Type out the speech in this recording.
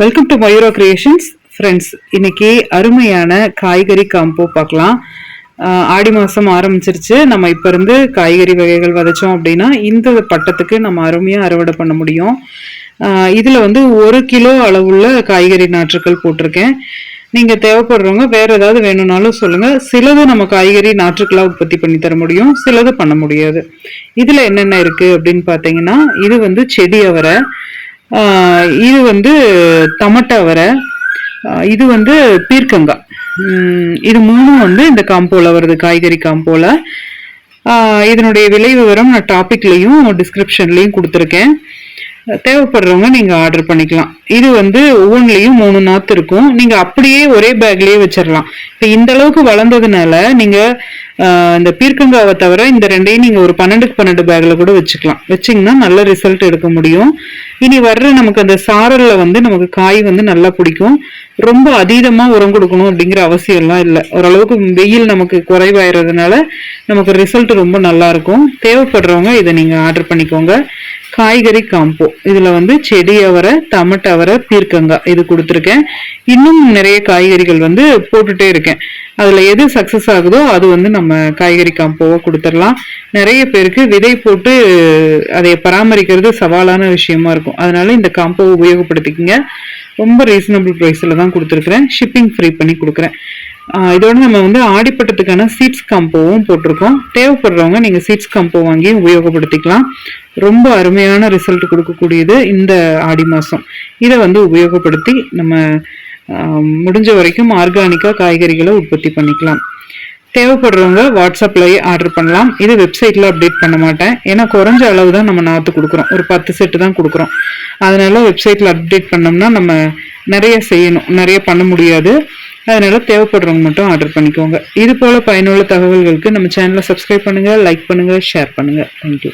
Welcome to Mayuro creations friends இன்னைக்கு அருமையான காய்கறி காம்போ பார்க்கலாம். ஆடி மாதம் ஆரம்பிச்சிருச்சு. நம்ம இப்போ இருந்து காய்கறி வகைகள் விதைச்சோம் அப்படின்னா இந்த பட்டத்துக்கு நம்ம அருமையாக அறுவடை பண்ண முடியும். இதில் வந்து ஒரு கிலோ அளவுள்ள காய்கறி நாற்றுக்கள் போட்டிருக்கேன். நீங்கள் தேவைப்படுறவங்க வேறு ஏதாவது வேணும்னாலும் சொல்லுங்கள் சிலது நம்ம காய்கறி நாற்றுக்களாக உற்பத்தி பண்ணி தர முடியும். சிலது பண்ண முடியாது. இதில் என்னென்ன இருக்குது அப்படின்னு பார்த்தீங்கன்னா இது வந்து செடி அவரை. இது வந்து தமட்டை வரை இது வந்து பீர்க்கங்காய் இது மூணும் வந்து இந்த காம்போல வருது காய்கறி காம்போல. இதனுடைய விலை விவரம் நான் டாபிக்லையும் டிஸ்கிரிப்ஷன்லையும் கொடுத்துருக்கேன். தேவைப்படுறவங்க நீங்கள் ஆர்டர் பண்ணிக்கலாம். இது வந்து ஒவ்வொன்றிலையும் மூணு நாற்று இருக்கும். நீங்கள் அப்படியே ஒரே பேக்லேயே வச்சிடலாம் இப்போ இந்த அளவுக்கு வளர்ந்ததுனால நீங்கள் இந்த பீர்க்கங்காவை தவிர இந்த ரெண்டையும் நீங்கள் ஒரு பன்னெண்டுக்கு பன்னெண்டு பேக்ல கூட வச்சுக்கலாம். வச்சீங்கன்னா நல்ல ரிசல்ட் எடுக்க முடியும். இனி வர்ற நமக்கு அந்த சாரலில் வந்து நமக்கு காய் வந்து நல்லா பிடிக்கும். ரொம்ப அதீதமாக உரம் கொடுக்கணும் அப்படிங்கிற அவசியம் எல்லாம் இல்லை. ஓரளவுக்கு வெயில் நமக்கு குறைவாயிறதுனால நமக்கு ரிசல்ட் ரொம்ப நல்லா இருக்கும். தேவைப்படுறவங்க இதை நீங்கள் ஆர்டர் பண்ணிக்கோங்க. காய்கறி காம்போ இதில் வந்து செடி அவரை டமட் அவரை பீர்க்கங்காய் இது கொடுத்துருக்கேன். இன்னும் நிறைய காய்கறிகள் வந்து போட்டுட்டே இருக்கேன். அதில் எது சக்ஸஸ் ஆகுதோ அது வந்து நம்ம காய்கறி காம்போவாக கொடுத்துடலாம். நிறைய பேருக்கு விதை போட்டு அதை பராமரிக்கிறது சவாலான விஷயமா இருக்கும். அதனால இந்த காம்போவை உபயோகப்படுத்திக்கிங்க. ரொம்ப ரீசனபிள் ப்ரைஸில் தான் கொடுத்துருக்குறேன். ஷிப்பிங் ஃப்ரீ பண்ணி கொடுக்குறேன். இதோட நம்ம வந்து ஆடிப்பட்டத்துக்கான சீட்ஸ் காம்போவும் போட்டிருக்கோம். தேவைப்படுறவங்க நீங்கள் சீட்ஸ் காம்போ வாங்கி உபயோகப்படுத்திக்கலாம். ரொம்ப அருமையான ரிசல்ட் கொடுக்கக்கூடியது இந்த ஆடி மாதம் இதை வந்து உபயோகப்படுத்தி நம்ம முடிஞ்ச வரைக்கும் ஆர்கானிக்காக காய்கறிகளை உற்பத்தி பண்ணிக்கலாம். தேவைப்படுறவங்க வாட்ஸ்அப்லேயே ஆர்டர் பண்ணலாம். இது வெப்சைட்டில் அப்டேட் பண்ண மாட்டேன். ஏன்னா குறைஞ்ச அளவு தான் நம்ம நாற்று கொடுக்குறோம். ஒரு பத்து செட்டு தான் கொடுக்குறோம். அதனால் வெப்சைட்டில் அப்டேட் பண்ணோம்னா நம்ம நிறைய செய்யணும். நிறைய பண்ண முடியாது. அதனால் தேவைப்படுறவங்க மட்டும் ஆர்டர் பண்ணிக்கோங்க. இது போல் பயனுள்ள தகவல்களுக்கு நம்ம சேனலை சப்ஸ்கிரைப் பண்ணுங்கள் லைக் பண்ணுங்கள் ஷேர் பண்ணுங்கள் தேங்க்யூ